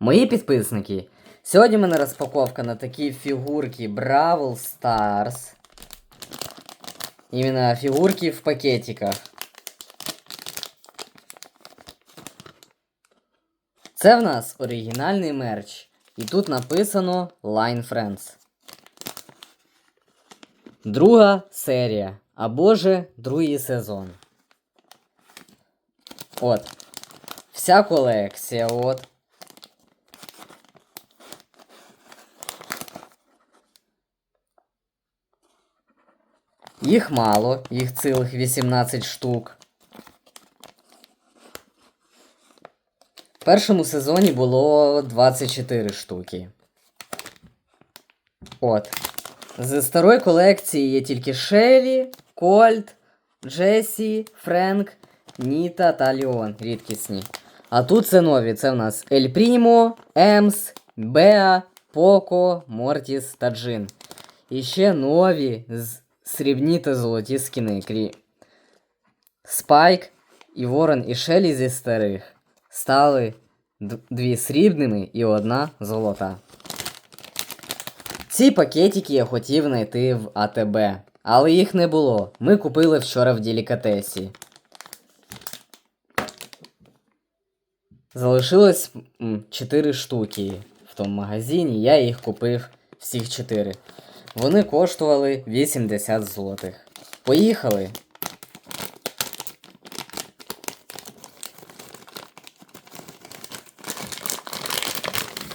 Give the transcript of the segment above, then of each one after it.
Мої підписники. Сьогодні в мене розпаковка на такі фігурки Бравл Stars. Іменно фігурки в пакетиках. Це в нас оригінальний мерч. І тут написано Line Friends. Друга серія. Або же другий сезон. От. Вся колекція, от. Їх мало, їх цілих 18 штук. В першому сезоні було 24 штуки. От. З старої колекції є тільки Шелі, Кольт, Джесі, Френк, Ніта та Ліон. Рідкісні. А тут це нові. Це в нас Ель Прімо, Емс, Беа, Поко, Мортіс та Джин. І ще нові з срібні та золоті скіни. Крі... Спайк і Ворон і Шелі зі старих стали дві срібними і одна золота. Ці пакетики я хотів знайти в АТБ, але їх не було. Ми купили вчора в делікатесі. Залишилось 4 штуки в тому магазині, я їх купив всіх 4. Вони коштували 80 злотих. Поїхали!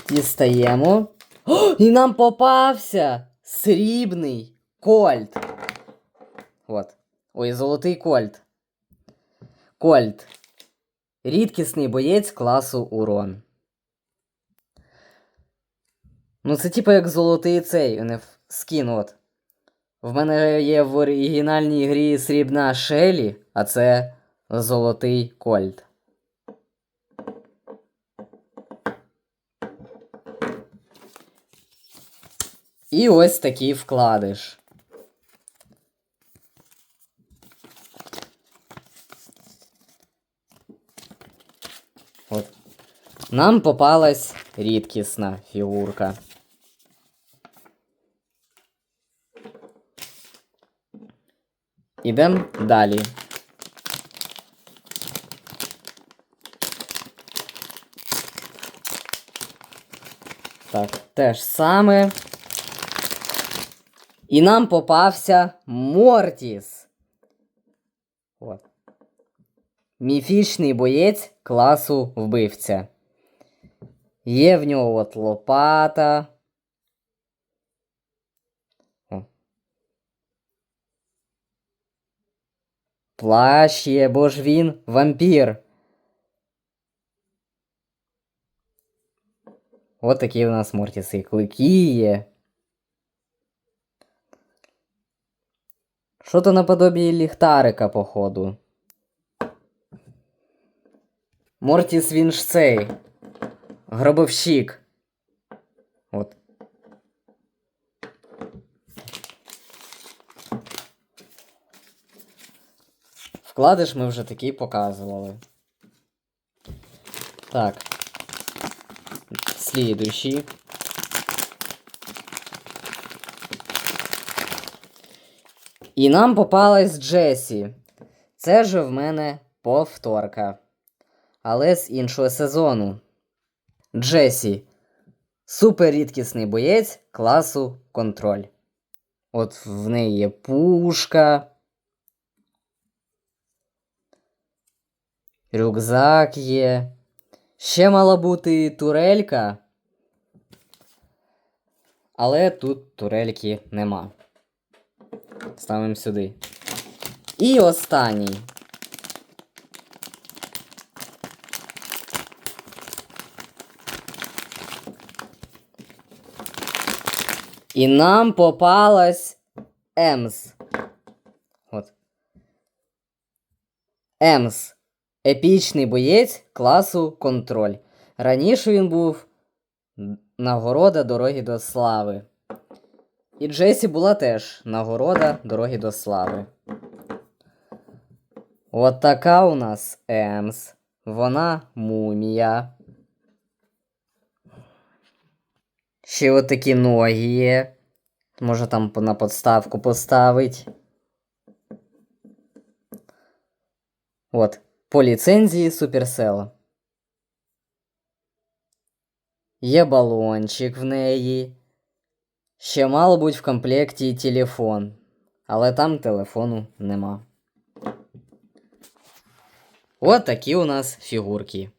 Дістаємо. О, і нам попався срібний кольт. От. Ой, золотий кольт. Кольт. Рідкісний боєць класу Урон. Ну, це типу як золотий цей в- скін, от. В мене є в оригінальній грі срібна Шелі, а це золотий кольт. І ось такий вкладиш. От. Нам попалась рідкісна фігурка. Ідемо далі. Так, те ж саме. І нам попався Мортіс. От. Міфічний боєць класу вбивця. Є в нього от лопата. Плащ є, бо ж він вампір. От такі у нас Мортіси. Клики є. Що то наподобі ліхтарика, походу. Мортіс він ж цей. Гробовщик. От. Вкладиш ми вже такий показували. Так. Слідуючий. І нам попалась Джесі. Це ж в мене повторка. Але з іншого сезону. Джесі. Супер рідкісний боєць класу контроль. От в неї є пушка. Рюкзак є. Ще мала бути турелька. Але тут турельки нема. Ставимо сюди. І останній. І нам попалась Емс. От. Емс. Епічний боєць класу контроль. Раніше він був нагорода дороги до слави. І Джесі була теж нагорода дороги до слави. От така у нас Емс. Вона мумія. Ще от такі ноги є. Може там на подставку поставить. От. По ліцензії Supercell. Є балончик в неї. Ще мало бути в комплекті телефон. Але там телефону нема. От такі у нас фігурки.